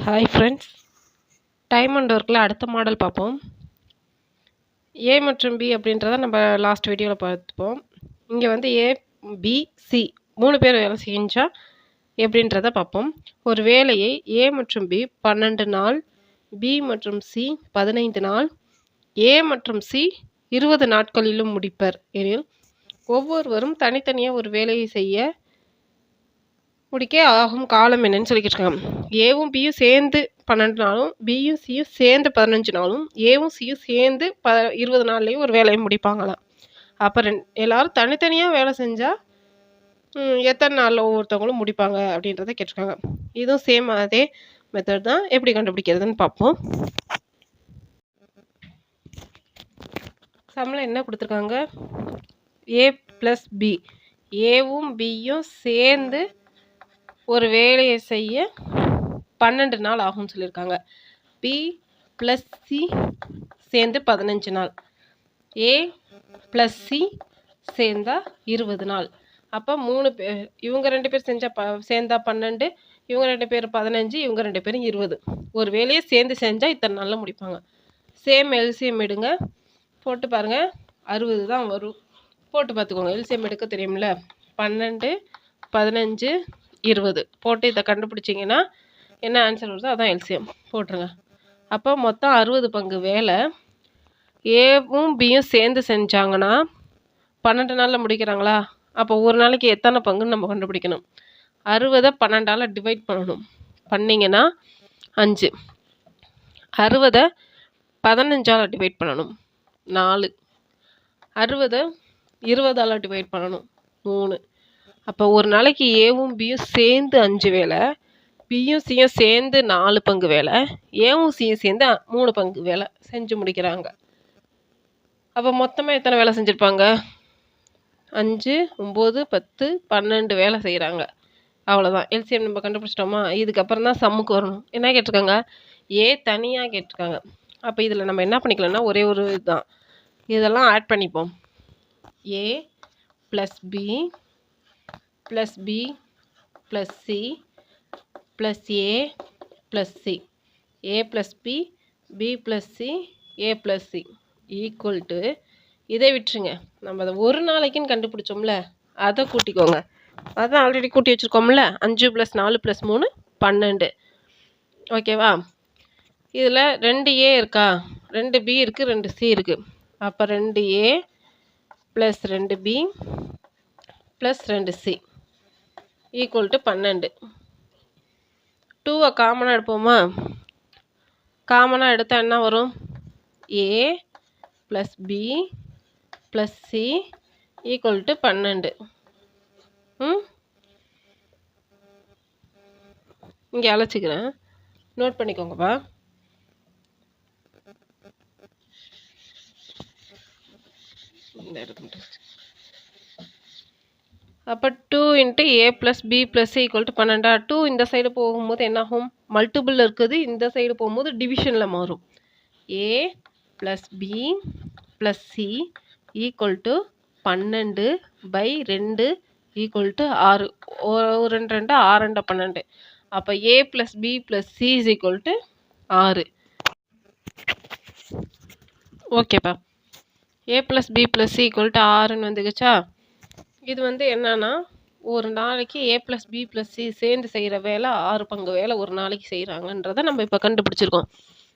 Hi friends time and ஒர்க்கில் அடுத்த model பார்ப்போம். ஏ மற்றும் பி அப்படின்றத நம்ம லாஸ்ட் வீடியோவில் பார்த்துப்போம். இங்கே வந்து ஏ பி சி மூணு பேர் வேலை செஞ்சால் எப்படின்றத பார்ப்போம். ஒரு வேலையை ஏ மற்றும் பி பன்னெண்டு நாள் பி மற்றும் சி பதினைந்து நாள் ஏ மற்றும் சி இருபது நாட்களிலும் முடிப்பர் எனில் ஒவ்வொருவரும் தனித்தனியாக ஒரு வேலையை செய்ய முடிக்க ஆகும் காலம் என்னன்னு சொல்லிக்கிட்டு ஏவும் பியும் சேர்ந்து பன்னெண்டு நாளும் பியும் சியும் சேர்ந்து பதினஞ்சு நாளும் ஏவும் சியும் சேர்ந்து ப இருபது நாள்லேயும் ஒரு வேலையை முடிப்பாங்களாம். அப்போ ரெண் எல்லாரும் தனித்தனியாக வேலை செஞ்சால் எத்தனை நாளில் ஒவ்வொருத்தவங்களும் முடிப்பாங்க அப்படின்றத கேட்டிருக்காங்க. இதுவும் சேம் அதே மெத்தட் தான். எப்படி கண்டுபிடிக்கிறதுன்னு பார்ப்போம். சம்பளம் என்ன கொடுத்துருக்காங்க? ஏ ப்ளஸ் பி ஏவும் பியும் சேர்ந்து ஒரு வேலையை செய்ய பன்னெண்டு நாள் ஆகும்னு சொல்லியிருக்காங்க. பி ப்ளஸ் சி சேர்ந்து பதினஞ்சு நாள். ஏ ப்ளஸ் சி சேர்ந்தால் இருபது நாள். அப்போ மூணு பேர் இவங்க ரெண்டு பேர் செஞ்சால் ப சேர்ந்தா பன்னெண்டு இவங்க ரெண்டு பேர் பதினஞ்சு இவங்க ரெண்டு பேரும் இருபது. ஒரு வேலையை சேர்ந்து செஞ்சால் இத்தனை நாளில் முடிப்பாங்க. சேம் எல்சிஎம் எடுங்க. போட்டு பாருங்கள் அறுபது தான் வரும். போட்டு பார்த்துக்கோங்க. எல்சிஎம் எடுக்க தெரியும்ல? பன்னெண்டு பதினஞ்சு இருபது. போட்டு இதை கண்டுபிடிச்சிங்கன்னா என்ன ஆன்சர் வருதோ அதான் எல்சிஎம் போட்டுருங்க. அப்போ மொத்தம் அறுபது பங்கு வேலை. ஏவும் பியும் சேர்ந்து செஞ்சாங்கன்னா பன்னெண்டு நாளில் முடிக்கிறாங்களா? அப்போ ஒரு நாளைக்கு எத்தனை பங்குன்னு நம்ம கண்டுபிடிக்கணும். அறுபதை பன்னெண்டால் டிவைட் பண்ணணும். பண்ணிங்கன்னா அஞ்சு. அறுபதை பதினஞ்சால் டிவைட் பண்ணணும். நாலு. அறுபதை இருபதால் டிவைட் பண்ணணும். மூணு. அப்போ ஒரு நாளைக்கு ஏவும் பியும் சேர்ந்து அஞ்சு வேலை பியும் சியும் சேர்ந்து நாலு பங்கு வேலை ஏவும் சியும் சேர்ந்து மூணு பங்கு வேலை செஞ்சு முடிக்கிறாங்க. அப்போ மொத்தமாக எத்தனை வேலை செஞ்சுருப்பாங்க? அஞ்சு ஒம்பது பத்து பன்னெண்டு வேலை செய்கிறாங்க அவ்வளோதான் எல்சிஎம் நம்ம கண்டுபிடிச்சிட்டோமா? இதுக்கப்புறம் தான் சம்முக்கு வரணும். என்ன கேட்டிருக்காங்க? ஏ தனியாக கேட்டிருக்காங்க. அப்போ இதில் நம்ம என்ன பண்ணிக்கலாம்னா ஒரே ஒரு இதுதான். இதெல்லாம் ஆட் பண்ணிப்போம். A plus B plus B plus C plus A plus C A plus B B plus C A plus C equal to இதை விட்டுருங்க. நம்ம அதை ஒரு நாளைக்குன்னு கண்டுபிடிச்சோம்ல அதை கூட்டிக்கோங்க. அதான் ஆல்ரெடி கூட்டி வச்சுருக்கோம்ல அஞ்சு ப்ளஸ் நாலு ப்ளஸ் மூணு பன்னெண்டு. ஓகேவா இதில் ரெண்டு ஏ இருக்கா? ரெண்டு பி இருக்குது ரெண்டு சி இருக்குது அப்போ ரெண்டு ஏ ப்ளஸ் ரெண்டு பி ப்ளஸ் ரெண்டு சி ஈக்குவல் டு பன்னெண்டு. டூவை காமனாக எடுப்போமா? காமனாக எடுத்தால் என்ன வரும்? A plus B plus C equal to பன்னெண்டு. ம்? இங்கே அழைச்சிக்கிறேன். நோட் பண்ணிக்கோங்கப்பா. இந்த இடத்துல அப்போ two into A plus B plus equal to பன்னெண்டா? Two இந்த சைடு போகும்போது என்னாகும்? மல்டிபிள் இருக்குது. இந்த சைடு போகும்போது டிவிஷனில் மாறும். A plus B plus C equal to பன்னெண்டு பை ரெண்டு ஈக்குவல் டு ஆறு. ஒரு ரெண்டு ரெண்டு ஆறு ரெண்டு பன்னெண்டு. அப்போ A plus B plus C is equal to ஆறு. ஓகேப்பா A plus B plus C equal to ஆறுன்னு வந்துக்குச்சா? இது வந்து என்னன்னா ஒரு நாளைக்கு A plus B plus C சேர்ந்து செய்கிற வேலை ஆறு பங்கு வேலை ஒரு நாளைக்கு செய்கிறாங்கன்றத நம்ம இப்போ கண்டுபிடிச்சிருக்கோம்.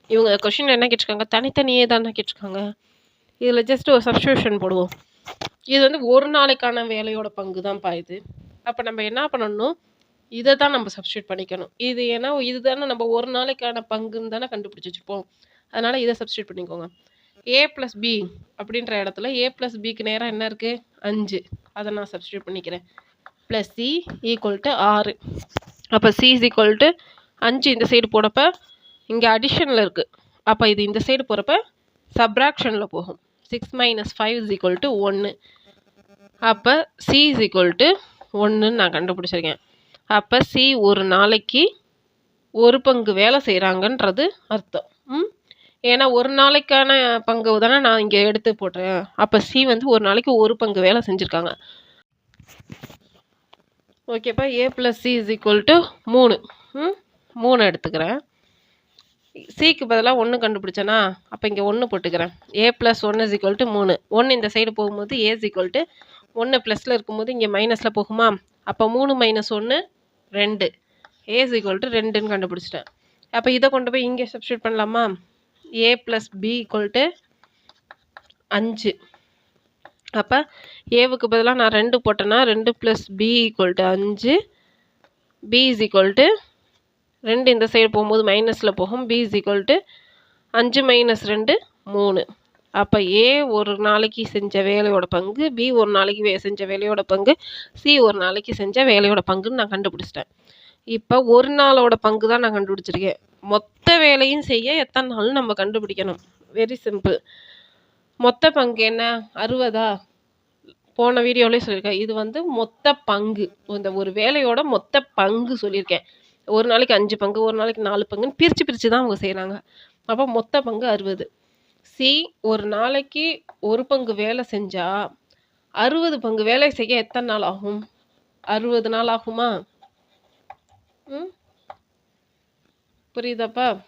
இவங்க கொஷின் என்ன கேட்டிருக்காங்க? தனித்தனியே தானே கேட்டிருக்காங்க. இதில் ஜஸ்ட் ஒரு சப்ஸ்டியூஷன் போடுவோம். இது வந்து ஒரு நாளைக்கான வேலையோட பங்கு தான்ப்பா இது. அப்போ நம்ம என்ன பண்ணணும்? இதை தான் நம்ம சப்ஸ்டியூட் பண்ணிக்கணும். இது ஏன்னா இது தானே நம்ம ஒரு நாளைக்கான பங்குன்னு தானே கண்டுபிடிச்சி வச்சுருப்போம். அதனால் இதை சப்ஸ்டியூட் பண்ணிக்கோங்க. ஏ ப்ளஸ் பி அப்படின்ற இடத்துல ஏ ப்ளஸ் பிக்கு நேராக என்ன இருக்குது அஞ்சு. அதை நான் சப்ஸ்டியூட் பண்ணிக்கிறேன். ப்ளஸ் சி ஈக்குவல் டு ஆறு. அப்போ சி இஸ் ஈக்குவல் டு அஞ்சு இந்த சைடு போனப்போ இங்கே அடிஷனில் இருக்குது அப்போ இது இந்த சைடு போகிறப்ப சப்ராக்ஷனில் போகும். Six minus five is equal to ஒன்று அப்போ சி இஸ் ஈக்குவல் டு ஒன்றுன்னு நான் கண்டுபிடிச்சிருக்கேன். அப்போ சி ஒரு நாளைக்கு ஒரு பங்கு வேலை செய்கிறாங்கன்றது அர்த்தம். ம்? ஏன்னா ஒரு நாளைக்கான பங்கு தானே நான் இங்கே எடுத்து போட்டேன். அப்போ சி வந்து ஒரு நாளைக்கு ஒரு பங்கு வேலை செஞ்சுருக்காங்க. ஓகேப்பா A plus C is equal to மூணு. ம்? மூணு எடுத்துக்கிறேன். சிக்கு பதிலாக ஒன்று கண்டுபிடிச்சேனா அப்போ இங்கே ஒன்று போட்டுக்கிறேன். A plus one is equal to மூணு. ஒன்று இந்த சைடு போகும்போது ஏ இஸ் ஈக்குவல் டு ஒன்று ப்ளஸில் இருக்கும்போது இங்கே மைனஸில் போகுமா? அப்போ மூணு மைனஸ் ஒன்று ரெண்டு. ஏ இஸ் ஈக்குவல் டு ரெண்டுன்னு கண்டுபிடிச்சிட்டேன். அப்போ இதை கொண்டு போய் இங்கே சப்ஸ்டியூட் பண்ணலாமா? A plus B equal to அஞ்சு. அப்போ ஏவுக்கு பதிலாக நான் ரெண்டு போட்டேன்னா ரெண்டு ப்ளஸ் பி ஈக்குவல் டு அஞ்சு. பி இஸ் ஈக்குவல் டு ரெண்டு இந்த சைடு போகும்போது மைனஸில் போகும். பி இஸ் ஈக்குவல் டு அஞ்சு மைனஸ் ரெண்டு மூணு. அப்போ ஏ ஒரு நாளைக்கு செஞ்ச வேலையோட பங்கு பி ஒரு நாளைக்கு வே செஞ்ச வேலையோட பங்கு சி ஒரு நாளைக்கு செஞ்ச வேலையோட பங்குன்னு நான் கண்டுபிடிச்சிட்டேன். இப்போ ஒரு நாளோட பங்கு தான் நான் கண்டுபிடிச்சிருக்கேன். மொத்த வேலையும் செய்ய எத்தனை நாள்னு நம்ம கண்டுபிடிக்கணும்? வெரி சிம்பிள் மொத்த பங்கு என்ன? அறுபதா? போன வீடியோலேயே சொல்லியிருக்கேன். இது வந்து மொத்த பங்கு. இந்த ஒரு வேலையோட மொத்த பங்கு சொல்லியிருக்கேன். ஒரு நாளைக்கு அஞ்சு பங்கு ஒரு நாளைக்கு நாலு பங்குன்னு பிரித்து பிரித்து தான் அவங்க செய்கிறாங்க அப்போ மொத்த பங்கு அறுபது. சி ஒரு நாளைக்கு ஒரு பங்கு வேலை செஞ்சால் அறுபது பங்கு வேலை செய்ய எத்தனை நாள் ஆகும்? அறுபது நாள் ஆகுமா? ம்? புரியுதாப்பா?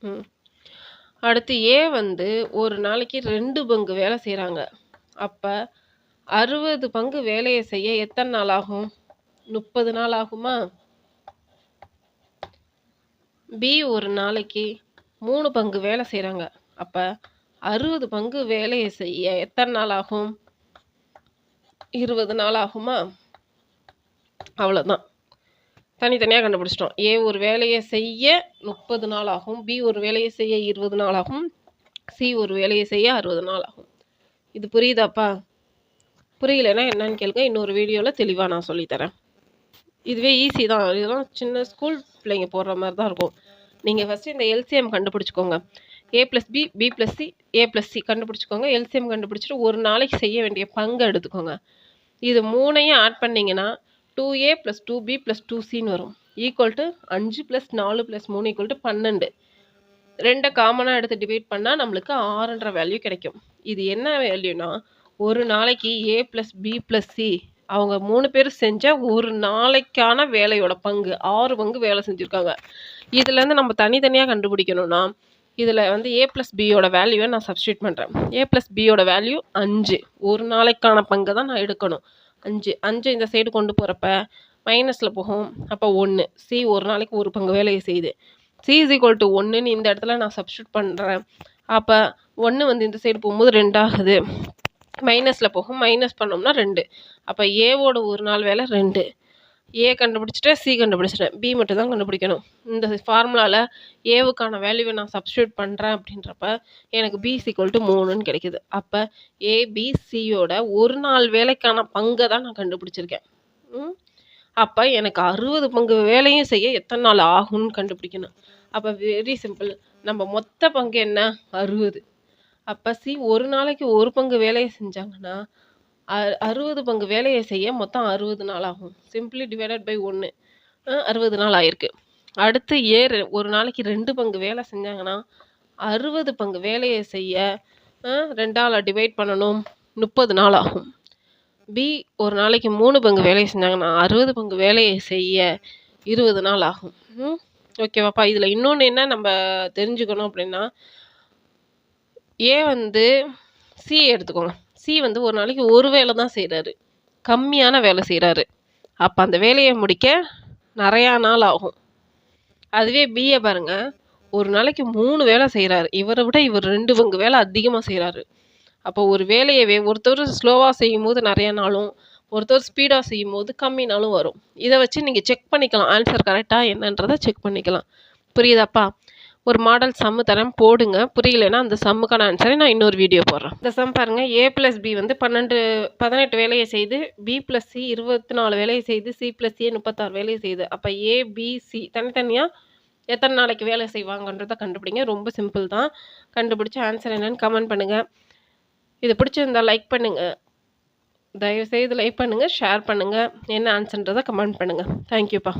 ம். அடுத்து ஏ வந்து ஒரு நாளைக்கு ரெண்டு பங்கு வேலை செய்கிறாங்க அப்போ அறுபது பங்கு வேலையை செய்ய எத்தனை நாள் ஆகும்? முப்பது நாள் ஆகுமா? பி ஒரு நாளைக்கு மூணு பங்கு வேலை செய்கிறாங்க அப்போ அறுபது பங்கு வேலையை செய்ய எத்தனை நாள் ஆகும்? இருபது நாள் ஆகுமா? அவ்வளோதான் தனித்தனியாக கண்டுபிடிச்சிட்டோம். ஏ ஒரு வேலையை செய்ய முப்பது நாள் ஆகும். பி ஒரு வேலையை செய்ய இருபது நாள் ஆகும். சி ஒரு வேலையை செய்ய அறுபது நாள் ஆகும். இது புரியுதாப்பா? புரியலைன்னா என்னன்னு கேளுங்க. இன்னொரு வீடியோவில் தெளிவாக நான் சொல்லித்தரேன் இதுவே ஈஸி தான். இதெல்லாம் சின்ன ஸ்கூல் பிள்ளைங்க போடுற மாதிரி தான் இருக்கும். நீங்கள் ஃபஸ்ட்டு இந்த LCM கண்டுபிடிச்சிக்கோங்க. A plus B B plus C A plus C கண்டுபிடிச்சிக்கோங்க. LCM கண்டுபிடிச்சிட்டு ஒரு நாளைக்கு செய்ய வேண்டிய பங்கு எடுத்துக்கோங்க. இது மூணையும் ஆட் பண்ணிங்கன்னா two A plus two B plus two சின்னு வரும். ஈக்குவல் டு அஞ்சு ப்ளஸ் நாலு ப்ளஸ் மூணு ஈக்குவல் டு பன்னெண்டு. ரெண்டை காமனாக எடுத்து டிவைட் பண்ணால் நம்மளுக்கு ஆறுன்ற வேல்யூ கிடைக்கும். இது என்ன வேல்யூனா ஒரு நாளைக்கு A plus B plus C அவங்க மூணு பேர் செஞ்ச ஒரு நாளைக்கான வேலையோட பங்கு ஆறு பங்கு வேலை செஞ்சுருக்காங்க. இதுலேருந்து நம்ம தனித்தனியாக கண்டுபிடிக்கணும்னா இதில் வந்து ஏ ப்ளஸ் பியோட வேல்யூவை நான் சப்ஸ்டியூட் பண்ணுறேன் ஏ ப்ளஸ் பியோட வேல்யூ அஞ்சு. ஒரு நாளைக்கான பங்கு தான் நான் எடுக்கணும். அஞ்சு அஞ்சு இந்த சைடு கொண்டு போகிறப்ப மைனஸில் போகும். அப்போ ஒன்று சி ஒரு நாளைக்கு ஒரு பங்கு வேலையை செய்யுது. சி இஸ் ஈக்குவல் டு ஒன்றுன்னு இந்த இடத்துல நான் சப்ஸ்டியூட் பண்ணுறேன் அப்போ ஒன்று வந்து இந்த சைடு போகும்போது ரெண்டாகுது மைனஸில் போகும். மைனஸ் பண்ணோம்னா ரெண்டு. அப்போ ஏவோட ஒரு நாள் வேலை ரெண்டு. ஏ கண்டுபிடிச்சிட்டேன் சி கண்டுபிடிச்சிட்டேன். பி மட்டும் தான் கண்டுபிடிக்கணும். இந்த ஃபார்முலாவில் ஏவுக்கான வேல்யூவை நான் சப்ஸ்டியூட் பண்ணுறேன் அப்படின்றப்ப எனக்கு பி சிக்வல் டு மூணுன்னு கிடைக்கிது. அப்போ ஏபிசியோட ஒரு நாள் வேலைக்கான பங்கை தான் நான் கண்டுபிடிச்சிருக்கேன். ம்? அப்போ எனக்கு அறுபது பங்கு வேலையும் செய்ய எத்தனை நாள் ஆகும்னு கண்டுபிடிக்கணும். அப்போ வெரி சிம்பிள் நம்ம மொத்த பங்கு என்ன? அறுபது. அப்போ சி ஒரு நாளைக்கு ஒரு பங்கு வேலையை செஞ்சாங்கன்னா அறுபது பங்கு வேலையை செய்ய மொத்தம் அறுபது நாள் ஆகும். சிம்பிளி டிவைடட் பை ஒன்று அறுபது நாள் ஆயிருக்கு. அடுத்து ஏ ரெ- ஒரு நாளைக்கு ரெண்டு பங்கு வேலை செஞ்சாங்கன்னா அறுபது பங்கு வேலையை செய்ய ரெண்டால் டிவைட் பண்ணணும் முப்பது நாள் ஆகும். பி ஒரு நாளைக்கு மூணு பங்கு வேலையை செஞ்சாங்கன்னா அறுபது பங்கு வேலையை செய்ய இருபது நாள் ஆகும். ம் ஓகேவாப்பா. இதில் இன்னொன்று என்ன நம்ம தெரிஞ்சுக்கணும் அப்படின்னா ஏ வந்து சி எடுத்துக்கோங்க. சி வந்து ஒரு நாளைக்கு ஒரு வேலை தான் செய்கிறாரு கம்மியான வேலை செய்கிறாரு அப்போ அந்த வேலையை முடிக்க நிறையா நாள் ஆகும். அதுவே பிஏ பாருங்கள் ஒரு நாளைக்கு மூணு வேலை செய்கிறாரு இவரை விட இவர் ரெண்டு பங்கு வேலை அதிகமாக செய்கிறாரு அப்போ ஒரு வேலையவே ஒருத்தர் ஸ்லோவாக செய்யும்போது நிறைய நாளும் ஒருத்தர் ஸ்பீடாக செய்யும்போது கம்மி நாளும் வரும். இதை வச்சு நீங்கள் செக் பண்ணிக்கலாம். ஆன்சர் கரெக்டாக என்னன்றதை செக் பண்ணிக்கலாம். புரியுதாப்பா? ஒரு மாடல் சம்மு தரேன் போடுங்க. புரியலைன்னா அந்த சம்முக்கான ஆன்சரை நான் இன்னொரு வீடியோ போடுறேன். இந்த சம் பாருங்கள் ஏ ப்ளஸ் பி வந்து பன்னெண்டு பதினெட்டு வேலையை செய்து பி ப்ளஸ் சி இருபத்தி நாலு வேலையை செய்து சி ப்ளஸ் ஏ முப்பத்தாறு வேலையை செய்யுது அப்போ ஏ பி சி தனித்தனியாக எத்தனை நாளைக்கு வேலை செய்வாங்கன்றதை கண்டுபிடிங்க. ரொம்ப சிம்பிள் தான். கண்டுபிடிச்சி ஆன்சர் என்னென்னு கமெண்ட் பண்ணுங்கள் இது பிடிச்சிருந்தா லைக் பண்ணுங்கள் தயவுசெய்து லைக் பண்ணுங்கள் ஷேர் பண்ணுங்கள் என்ன ஆன்சர்ன்றதை கமெண்ட் பண்ணுங்கள் தேங்க்யூப்பா